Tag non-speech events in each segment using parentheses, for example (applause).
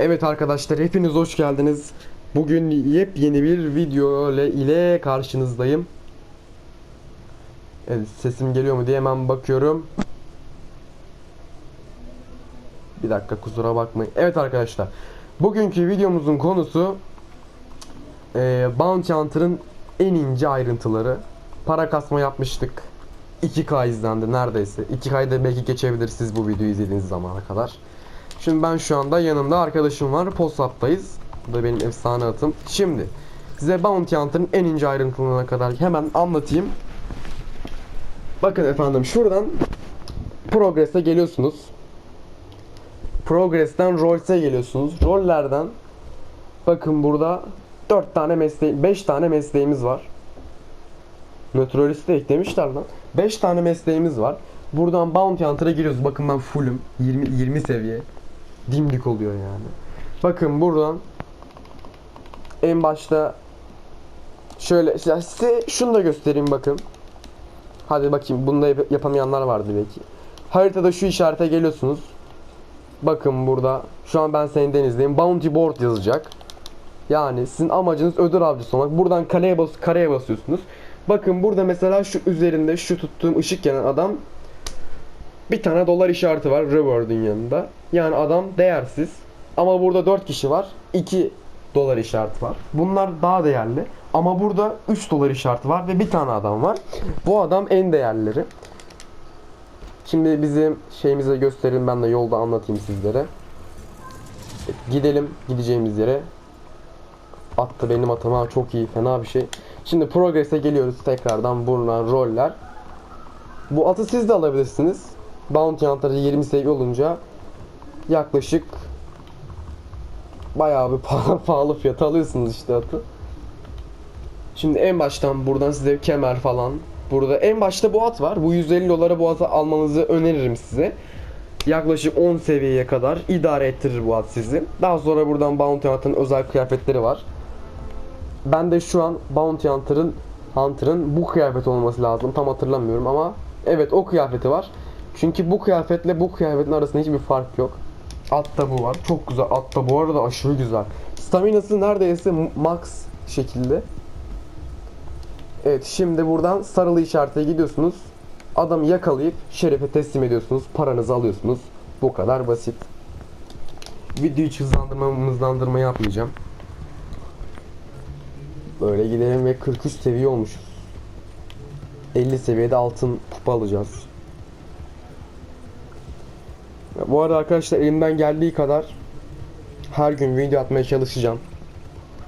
Evet arkadaşlar hepiniz hoş geldiniz. Bugün yepyeni bir video ile, karşınızdayım. Evet, sesim geliyor mu diye hemen bakıyorum. Bir dakika kusura bakmayın. Evet arkadaşlar. Bugünkü videomuzun konusu eee Bounty Hunter'ın en ince ayrıntıları. Para kasma yapmıştık. 2K izlendi neredeyse. 2K'da belki geçebilir siz bu videoyu izlediğiniz zamana kadar. Şimdi ben şu anda yanımda arkadaşım var. Postap'tayız. Bu da benim efsane atım. Şimdi size Bounty Hunter'ın en ince ayrıntılarına kadar hemen anlatayım. Bakın efendim şuradan Progress'e geliyorsunuz. Progress'ten Rolls'e geliyorsunuz. Rollerden bakın burada 4 tane mesleği 5 tane mesleğimiz var. Naturalist'i de eklemişler lan. 5 tane mesleğimiz var. Buradan Bounty Hunter'a giriyoruz. Bakın ben fullüm. 20 20 seviye. Dimdik oluyor yani. Bakın buradan en başta şöyle size şunu da göstereyim bakın. Hadi bakayım bunu da yap- yapamayanlar vardı belki. Haritada şu işarete geliyorsunuz. Bakın burada şu an ben senin denizdeyim. Bounty board yazacak. Yani sizin amacınız ödül avcısı olmak. Buradan kaleye bas kareye basıyorsunuz. Bakın burada mesela şu üzerinde şu tuttuğum ışık yanan adam bir tane dolar işareti var reward'ın yanında. Yani adam değersiz. Ama burada 4 kişi var. 2 dolar işareti var. Bunlar daha değerli. Ama burada 3 dolar işareti var ve bir tane adam var. Bu adam en değerleri. Şimdi bizim şeyimize gösterin ben de yolda anlatayım sizlere. Gidelim gideceğimiz yere. Attı benim atıma çok iyi fena bir şey. Şimdi progress'e geliyoruz tekrardan buradan roller. Bu atı siz de alabilirsiniz. Bounty Hunter'ı 20 seviye olunca yaklaşık bayağı bir (laughs) pahalı, pahalı fiyat alıyorsunuz işte atı. Şimdi en baştan buradan size kemer falan. Burada en başta bu at var. Bu 150 dolara bu atı almanızı öneririm size. Yaklaşık 10 seviyeye kadar idare ettirir bu at sizi. Daha sonra buradan Bounty Hunter'ın özel kıyafetleri var. Ben de şu an Bounty Hunter'ın Hunter'ın bu kıyafet olması lazım. Tam hatırlamıyorum ama evet o kıyafeti var. Çünkü bu kıyafetle bu kıyafetin arasında hiçbir fark yok. Altta bu var. Çok güzel. Altta bu arada aşırı güzel. Staminası neredeyse max şekilde. Evet şimdi buradan sarılı işarete gidiyorsunuz. Adamı yakalayıp şerefe teslim ediyorsunuz. Paranızı alıyorsunuz. Bu kadar basit. Videoyu hiç hızlandırma hızlandırma yapmayacağım. Böyle gidelim ve 43 seviye olmuşuz. 50 seviyede altın kupa alacağız. Bu arada arkadaşlar elimden geldiği kadar her gün video atmaya çalışacağım.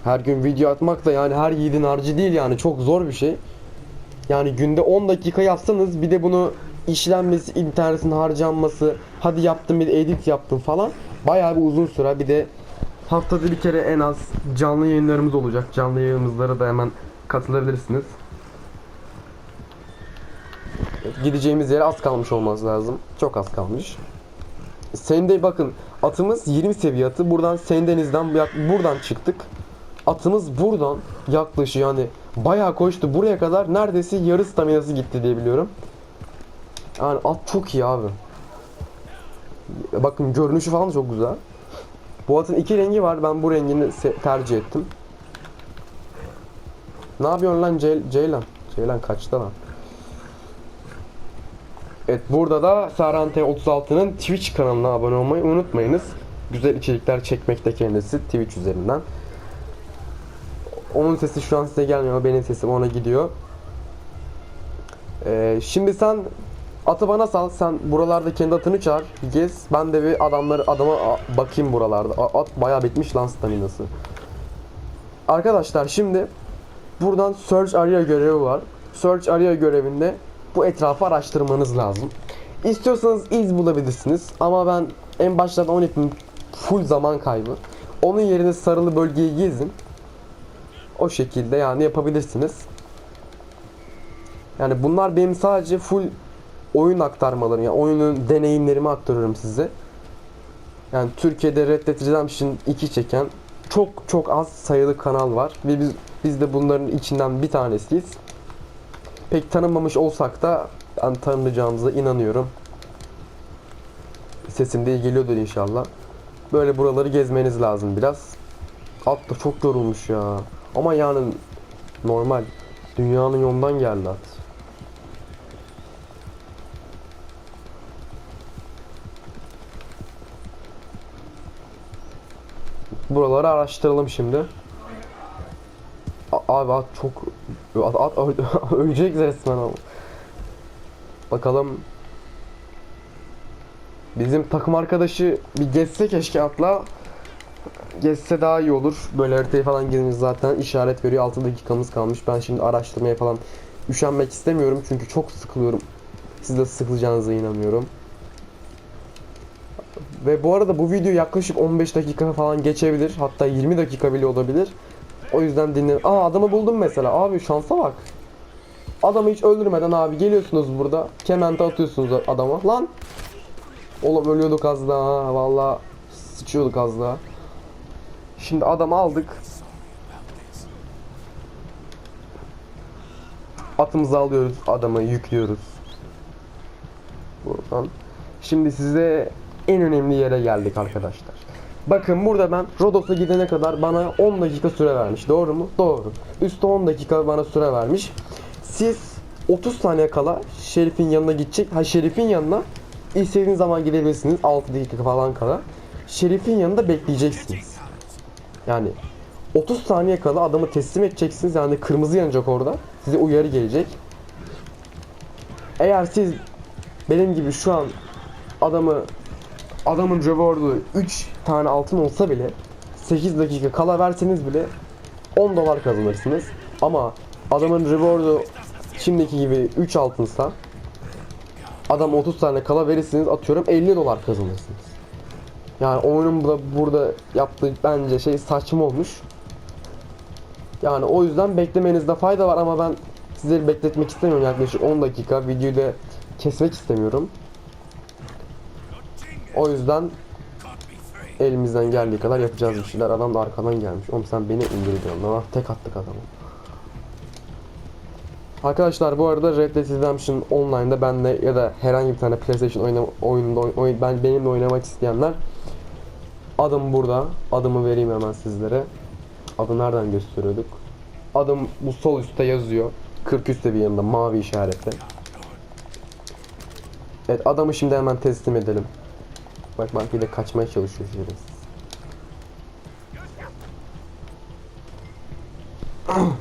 Her gün video atmak da yani her yiğidin harcı değil yani çok zor bir şey. Yani günde 10 dakika yapsanız bir de bunu işlenmesi, internetin harcanması, hadi yaptım bir edit yaptım falan. Bayağı bir uzun süre bir de haftada bir kere en az canlı yayınlarımız olacak. Canlı yayınımızlara da hemen katılabilirsiniz. Gideceğimiz yere az kalmış olması lazım. Çok az kalmış. Sende bakın atımız 20 seviye atı. Buradan Sendeniz'den buradan çıktık. Atımız buradan yaklaşık yani bayağı koştu. Buraya kadar neredeyse yarı staminası gitti diye biliyorum. Yani at çok iyi abi. Bakın görünüşü falan çok güzel. Bu atın iki rengi var. Ben bu rengini tercih ettim. Ne yapıyorsun lan Ce- Ceylan? Ceylan kaçta lan? Evet burada da Sarante 36'nın Twitch kanalına abone olmayı unutmayınız. Güzel içerikler çekmekte kendisi Twitch üzerinden. Onun sesi şu an size gelmiyor. Benim sesim ona gidiyor. Ee, şimdi sen atı bana sal. Sen buralarda kendi atını çağır. Gez. Ben de bir adamları adama bakayım buralarda. At bayağı bitmiş lan staminası. Arkadaşlar şimdi buradan Search Area görevi var. Search Area görevinde bu etrafı araştırmanız lazım. İstiyorsanız iz bulabilirsiniz ama ben en başlarda onu yapayım full zaman kaybı. Onun yerine sarılı bölgeyi gezin. O şekilde yani yapabilirsiniz. Yani bunlar benim sadece full oyun aktarmalarım yani oyunun deneyimlerimi aktarıyorum size. Yani Türkiye'de Red Dead Redemption 2 çeken çok çok az sayılı kanal var ve biz biz de bunların içinden bir tanesiyiz. Pek tanınmamış olsak da ben tanınacağımıza inanıyorum. Sesim de iyi geliyordur inşallah. Böyle buraları gezmeniz lazım biraz. At da çok yorulmuş ya. Ama yani normal. Dünyanın yolundan geldi at. Buraları araştıralım şimdi. A- Abi at çok at, at ö- (laughs) ölecek resmen ama. Bakalım Bizim takım arkadaşı bir geçse keşke atla. Geçse daha iyi olur. Böyle haritayı falan geziniz zaten işaret veriyor. 6 dakikamız kalmış. Ben şimdi araştırmaya falan üşenmek istemiyorum. Çünkü çok sıkılıyorum. Siz de sıkılacağınıza inanıyorum. Ve bu arada bu video yaklaşık 15 dakika falan geçebilir. Hatta 20 dakika bile olabilir. O yüzden dinle. Aa adamı buldum mesela. Abi şansa bak. Adamı hiç öldürmeden abi geliyorsunuz burada. Kemente atıyorsunuz adama. Lan Oğlum ölüyorduk az daha. Valla sıçıyorduk az daha. Şimdi adamı aldık. Atımızı alıyoruz. Adamı yüklüyoruz. Buradan. Şimdi size en önemli yere geldik arkadaşlar. Bakın burada ben Rodos'a gidene kadar bana 10 dakika süre vermiş. Doğru mu? Doğru. Üstü 10 dakika bana süre vermiş. Siz 30 saniye kala Şerif'in yanına gidecek. Ha Şerif'in yanına istediğiniz zaman gidebilirsiniz 6 dakika falan kala. Şerif'in yanında bekleyeceksiniz. Yani 30 saniye kala adamı teslim edeceksiniz. Yani kırmızı yanacak orada. Size uyarı gelecek. Eğer siz benim gibi şu an adamı adamın reward'u 3 tane altın olsa bile 8 dakika kala verseniz bile 10 dolar kazanırsınız. Ama adamın reward'u şimdiki gibi 3 altınsa adam 30 tane kala verirsiniz atıyorum 50 dolar kazanırsınız. Yani oyunun burada, burada yaptığı bence şey saçma olmuş. Yani o yüzden beklemenizde fayda var ama ben sizleri bekletmek istemiyorum yaklaşık 10 dakika videoyu da kesmek istemiyorum. O yüzden elimizden geldiği kadar yapacağız bir şeyler. Adam da arkadan gelmiş. Oğlum sen beni indiriyorsun. Lan tek attık adamı. Arkadaşlar bu arada Red Dead Redemption Online'da benle ya da herhangi bir tane PlayStation oyna, oyununda oy, ben benimle oynamak isteyenler adım burada. Adımı vereyim hemen sizlere. Adı nereden gösteriyorduk? Adım bu sol üstte yazıyor. 43 seviyende mavi işaretle. Evet adamı şimdi hemen teslim edelim. Bak bak bir de kaçmaya çalışıyor şerefsiz. (clears throat)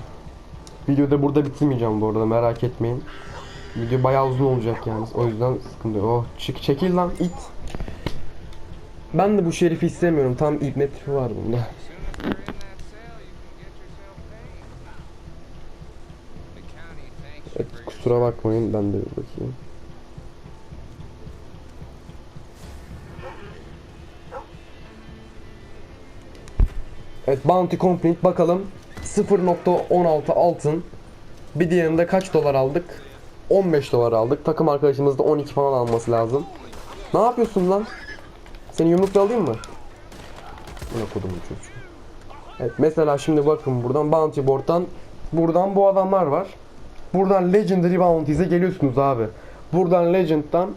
Videoda burada bitirmeyeceğim bu arada merak etmeyin. Video bayağı uzun olacak yani o yüzden sıkıntı yok. Oh çık çekil lan it. Ben de bu şerifi istemiyorum tam ibne tipi var bunda. Evet, kusura bakmayın ben de bakayım. Evet Bounty Complete bakalım. 0.16 altın. Bir diğerinde kaç dolar aldık? 15 dolar aldık. Takım arkadaşımız da 12 falan alması lazım. Ne yapıyorsun lan? Seni yumrukla alayım mı? Ne kodumun çocuğu. Evet mesela şimdi bakın buradan Bounty Board'dan. Buradan bu adamlar var. Buradan Legendary Bounty's'e geliyorsunuz abi. Buradan Legend'dan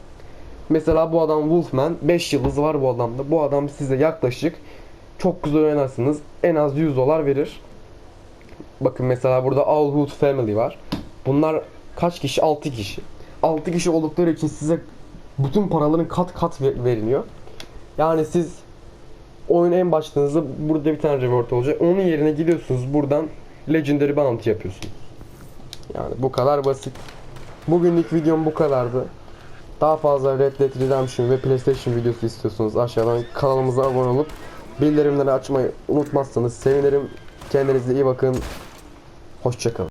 Mesela bu adam Wolfman 5 yıldız var bu adamda. Bu adam size yaklaşık çok güzel oynarsınız. En az 100 dolar verir. Bakın mesela burada All Hood Family var. Bunlar kaç kişi? 6 kişi. 6 kişi oldukları için size bütün paraların kat kat ver- veriliyor. Yani siz oyun en başladığınızda burada bir tane reward olacak. Onun yerine gidiyorsunuz buradan Legendary Bounty yapıyorsunuz. Yani bu kadar basit. Bugünlük videom bu kadardı. Daha fazla Red Dead Redemption ve PlayStation videosu istiyorsanız aşağıdan kanalımıza abone olup bildirimleri açmayı unutmazsanız sevinirim. Kendinize iyi bakın. Hoşçakalın.